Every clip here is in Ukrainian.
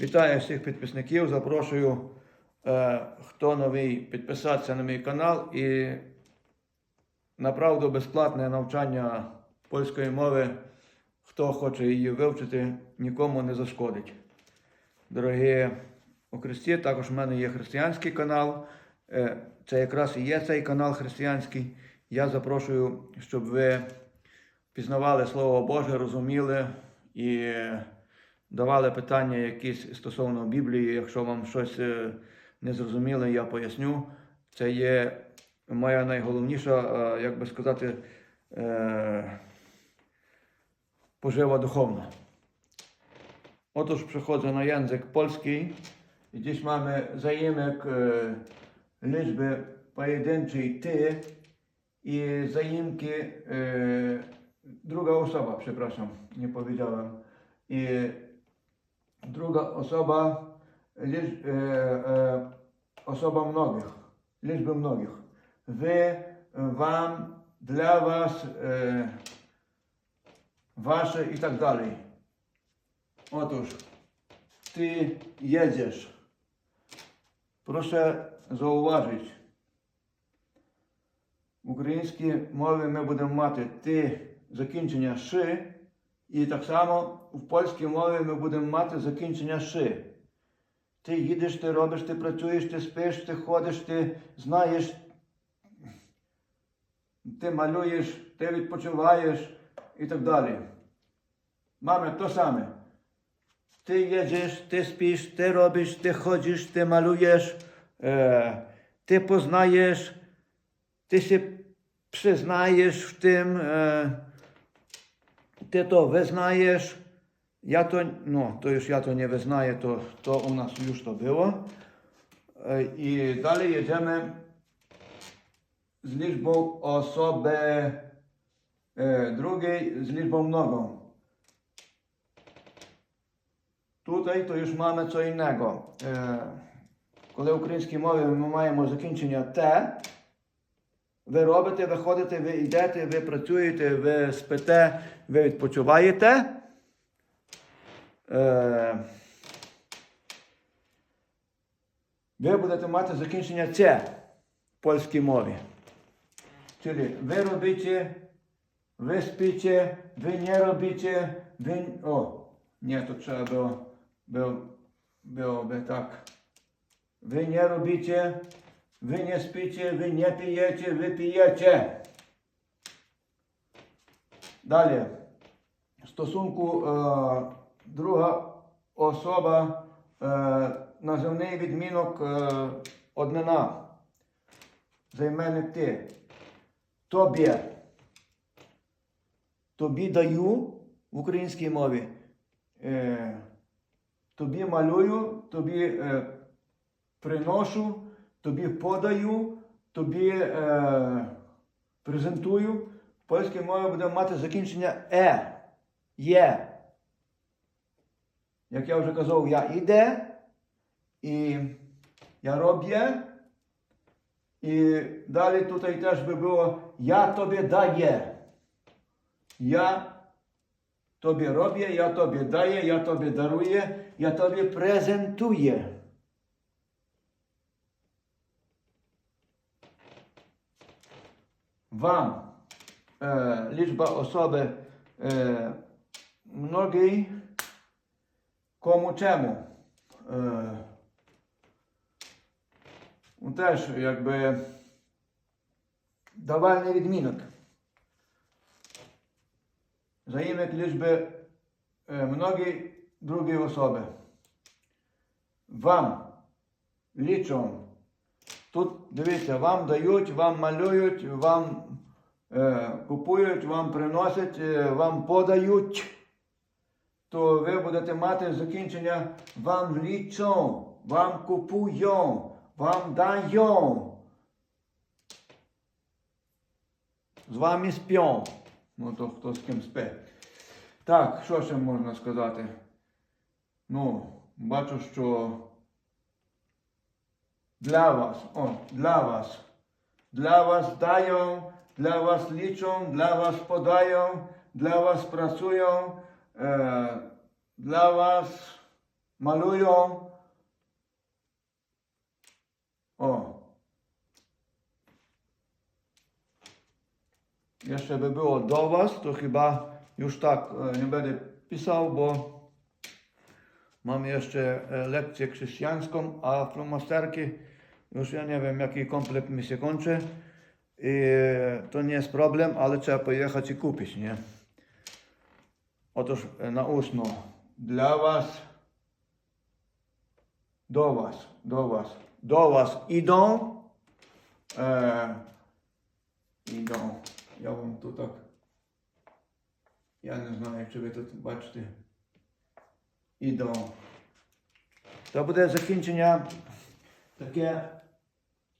Вітаю всіх підписників. Запрошую, е, хто новий, підписатися на мій канал і направду безплатне навчання польської мови. Хто хоче її вивчити, нікому не зашкодить. Дорогі у Христі, також в мене є християнський канал. Е, Це якраз і є цей канал християнський. Я запрошую, щоб ви пізнавали Слово Боже, розуміли і давали питання якісь стосовно Біблії. Якщо вам щось е, не зрозуміло, я поясню. Це є моя найголовніша, е, як би сказати, е, пожива духовна. Otóż przechodzę na język polski i dziś mamy zaimek e, liczby pojedynczej ty i zaimki e, druga osoba, przepraszam, nie powiedziałem. I druga osoba, licz, e, e, osoba mnogich, liczby mnogich. Wy, wam, dla was, e, wasze i tak dalej. Otóż, ty jedziesz. Proszę zauważyć. В українській мові ми будемо мати ти закінчення ши, і так само в польській мові ми будемо мати закінчення ши. Ти їдеш, ти робиш, ти працюєш, ти спиш, ти ходиш, ти знаєш, ти малюєш, ти відпочиваєш і так далі. Mamy to same. Ty jedziesz, ty spisz, ty robisz, ty chodzisz, ty malujesz, e, ty poznajesz, ty się przyznajesz w tym, e, ty to wyznajesz. To, ja to nie wyznaję, to, to u nas już to było. E, I dalej jedziemy z liczbą osoby e, drugiej, z liczbą mnogą. Tutaj to już mamy co innego. Е, Коли в українській мові ми маємо закінчення те, ви робите, ви ходите, ви йдете, ви працюєте, ви спите, ви відпочиваєте. Е, Ви будете мати закінчення це в польській мові. Czyli wy robicie, wy spicie, wy nie robicie, wy... O, nie, to trzeba było, było, byłoby tak. Wy nie robicie, wy nie spicie, wy nie pijecie, wy pijecie. Dalej. W stosunku e, druga osoba, e, називний відмінок е, однина. Займенник ти. Тобі. Тобі даю в українській мові. Е, тобі малюю, тобі е, приношу, тобі подаю, тобі е, презентую. В польській мові буде мати закінчення е. Є. Як я вже казав, я іде, і я роблю. І далі тут теж би було Я тобі дає. Я тобі роблю, я тобі дає, я тобі дарує, я тобі презентує. Вам е, liczba osoby e, mnogiej komu czemu. E, ну, теж якби давальний відмінок. Zaimek liczby e, mnogiej drugiej osoby. Вам liczą. Тут дивіться, вам дають, вам малюють, вам е, купують, вам приносять, е, вам подають. То ви будете мати закінчення вам лічą, вам купуją, вам даją. З вами сп'ють. Ну, то хто з ким спить. Так, що ще можна сказати? Ну, бачу, що dla was, o, dla was. Dla was dają, dla was liczą, dla was podają, dla was pracują, e, dla was Malują. O. Jeszcze by było do Was, to chyba już tak e, nie będę pisał, bo mam jeszcze e, lekcję chrześcijańską, a flomasterki już ja nie wiem jaki komplet mi się kończy. I to nie jest problem, ale trzeba pojechać i kupić, nie? E, na ustno dla Was, do Was, do Was, do Was idą, e, idą, ja Wam tu tak, я не знаю, чи ви тут бачите, іду. То буде закінчення таке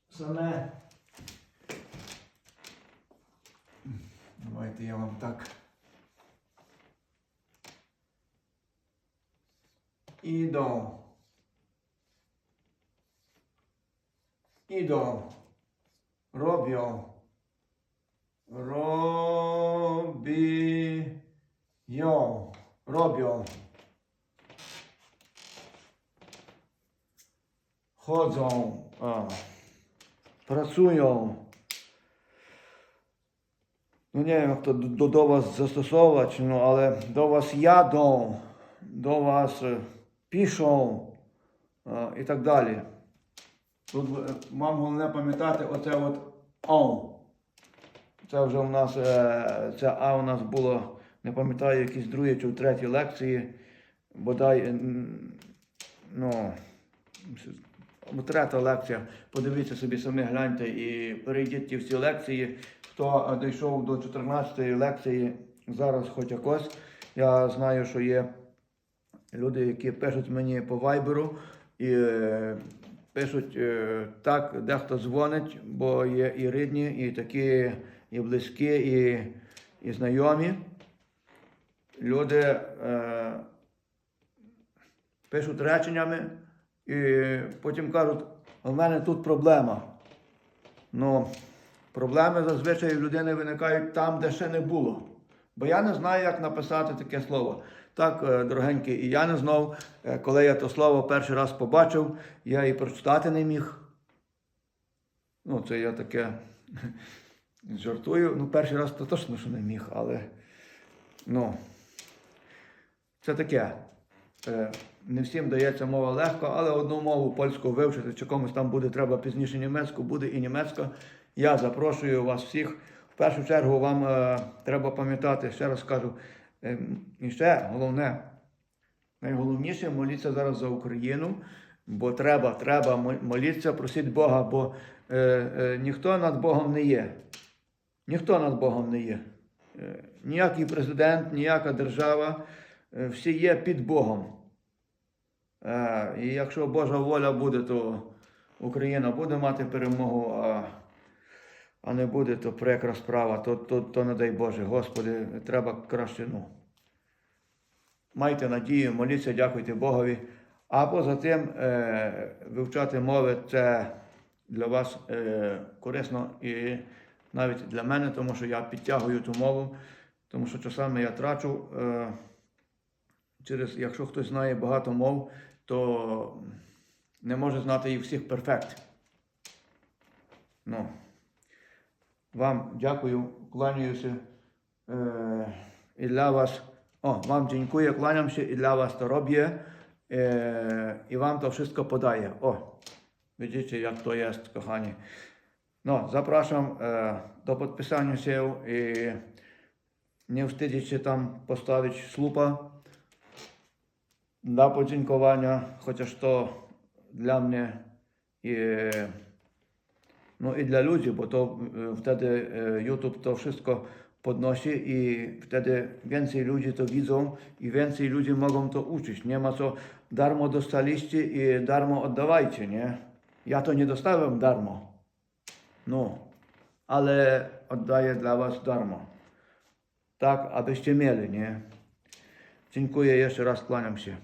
саме. Давайте я вам так. idą, idą, robią, robią, robią, chodzą, a, pracują. No nie wiem, jak to do, do, do Was zastosować, no ale do Was jadą, do Was e, piszą e, і так далі. Тут е, вам головне пам'ятати оце от «он». Це вже у нас, е, це А у нас було, не пам'ятаю, якісь другі чи в третій лекції, бодай, е, ну, третя лекція. Подивіться собі самі гляньте і перейдіть ті всі лекції. Хто е, дійшов до 14 лекції, зараз хоч якось. Я знаю, що є люди, які пишуть мені по вайберу і е, пишуть е, так, дехто дзвонить, бо є і рідні, і такі, і близькі, і, і знайомі. Люди е, пишуть реченнями і потім кажуть, у мене тут проблема. Ну, проблеми зазвичай в людини виникають там, де ще не було. Бо я не знаю, як написати таке слово. Так, е, дорогенькі, і я не знав, е, коли я то слово перший раз побачив, я і прочитати не міг. Ну, це я таке жартую. Ну, перший раз то точно що не міг, але ну, це таке. Е, Не всім дається мова легко, але одну мову польську вивчити, чи комусь там буде треба пізніше німецьку, буде і німецька. Я запрошую вас всіх. В першу чергу вам е, треба пам'ятати, ще раз кажу, і ще головне, найголовніше моліться зараз за Україну, бо треба, треба молитися, просіть Бога, бо е, е, ніхто над Богом не є. Ніхто над Богом не є. Е, ніякий президент, ніяка держава, е, всі є під Богом. Е, І якщо Божа воля буде, то Україна буде мати перемогу, а, а не буде, то прикра справа, то, то, то не дай Боже, Господи, треба краще. Ну. Майте надію, моліться, дякуйте Богові. А поза тим, е, вивчати мови це для вас е, корисно і навіть для мене, тому що я підтягую ту мову, тому що часами я трачу. Е, через, якщо хтось знає багато мов, то не може знати їх всіх перфект. Ну, вам дякую, кланяюся. Е, і для вас, о, вам kłaniam się i dla was to robię. E, I wam to wszystko podaję. O, widzicie jak to jest, kochani. No, zapraszam e, do podpisania się i nie wstydzić się tam postawić słupa dla podziękowania, chociaż to dla mnie i, no i dla ludzi, bo to e, wtedy e, YouTube to wszystko podnosi i wtedy więcej ludzi to widzą i więcej ludzi mogą to uczyć. Nie ma co darmo dostaliście i darmo oddawajcie, nie? Ja to nie dostałem darmo. No, ale oddaję dla was darmo. Tak, abyście mieli, nie? Dziękuję jeszcze raz, kłaniam się.